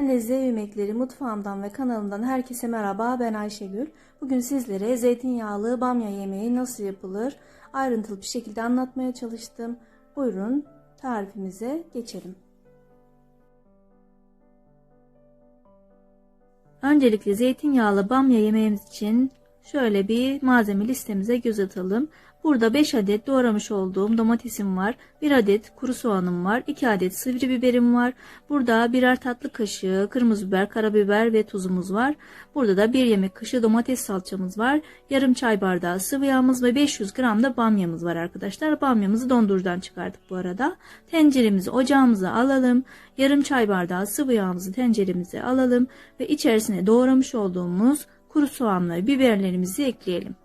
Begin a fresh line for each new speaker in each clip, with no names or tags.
Lezzet Yemekleri mutfağımdan ve kanalımdan herkese merhaba ben Ayşegül. Bugün sizlere zeytinyağlı bamya yemeği nasıl yapılır ayrıntılı bir şekilde anlatmaya çalıştım. Buyurun tarifimize geçelim. Öncelikle zeytinyağlı bamya yemeğimiz için şöyle bir malzeme listemize göz atalım. Burada 5 adet doğramış olduğum domatesim var. 1 adet kuru soğanım var. 2 adet sivri biberim var. Burada birer tatlı kaşığı kırmızı biber, karabiber ve tuzumuz var. Burada da 1 yemek kaşığı domates salçamız var. Yarım çay bardağı sıvı yağımız ve 500 gram da bamyamız var arkadaşlar. Bamyamızı dondurucudan çıkardık bu arada. Tenceremizi ocağımıza alalım. Yarım çay bardağı sıvı yağımızı tenceremize alalım ve içerisine doğramış olduğumuz kuru soğan ve biberlerimizi ekleyelim.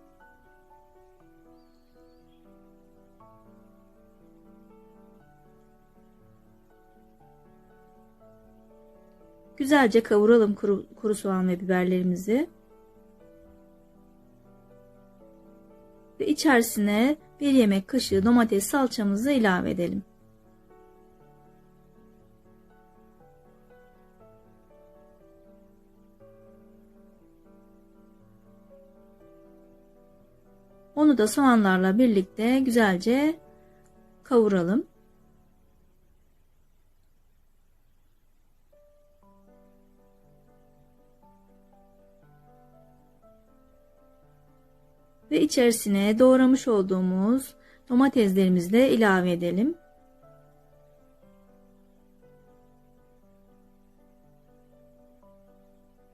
Güzelce kavuralım kuru, kuru soğan ve biberlerimizi. Ve içerisine bir yemek kaşığı domates salçamızı ilave edelim. Onu da soğanlarla birlikte güzelce kavuralım. Ve içerisine doğramış olduğumuz domateslerimizi de ilave edelim.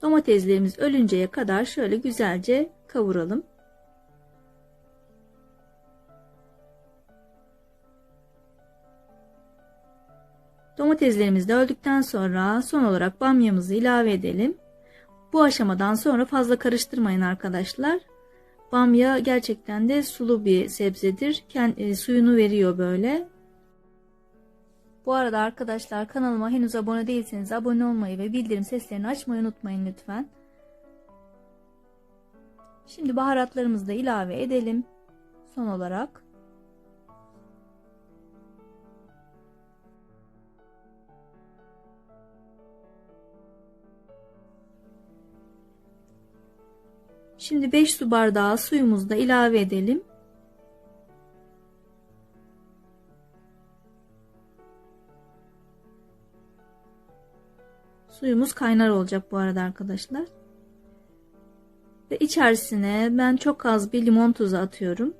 Domateslerimiz ölünceye kadar şöyle güzelce kavuralım. Domateslerimiz de öldükten sonra son olarak bamyamızı ilave edelim. Bu aşamadan sonra fazla karıştırmayın arkadaşlar. Bamya gerçekten de sulu bir sebzedir. Kendi, e, suyunu veriyor böyle. Bu arada arkadaşlar kanalıma henüz abone değilseniz abone olmayı ve bildirim seslerini açmayı unutmayın lütfen. Şimdi baharatlarımızı da ilave edelim. Son olarak. Şimdi 5 su bardağı suyumuzu da ilave edelim. Suyumuz kaynar olacak bu arada arkadaşlar. Ve içerisine ben çok az bir limon tuzu atıyorum.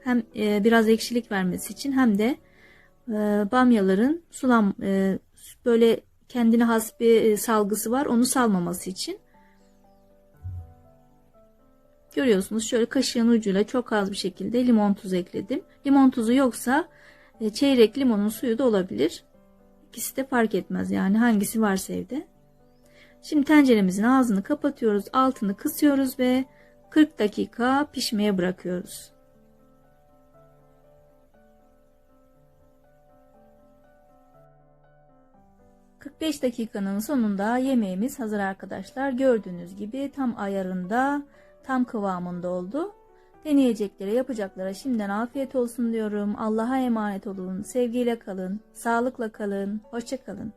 Hem e, biraz ekşilik vermesi için hem de e, bamyaların sulam e, böyle kendine has bir salgısı var. Onu salmaması için. Görüyorsunuz şöyle kaşığın ucuyla çok az bir şekilde limon tuzu ekledim. Limon tuzu yoksa e, çeyrek limonun suyu da olabilir. İkisi de fark etmez yani hangisi varsa evde. Şimdi tenceremizin ağzını kapatıyoruz. Altını kısıyoruz ve 40 dakika pişmeye bırakıyoruz. ...45 dakikanın sonunda yemeğimiz hazır arkadaşlar. Gördüğünüz gibi tam ayarında tam kıvamında oldu. Deneyeceklere yapacaklara şimdiden afiyet olsun diyorum. Allah'a emanet olun. Sevgiyle kalın. Sağlıkla kalın. Hoşçakalın.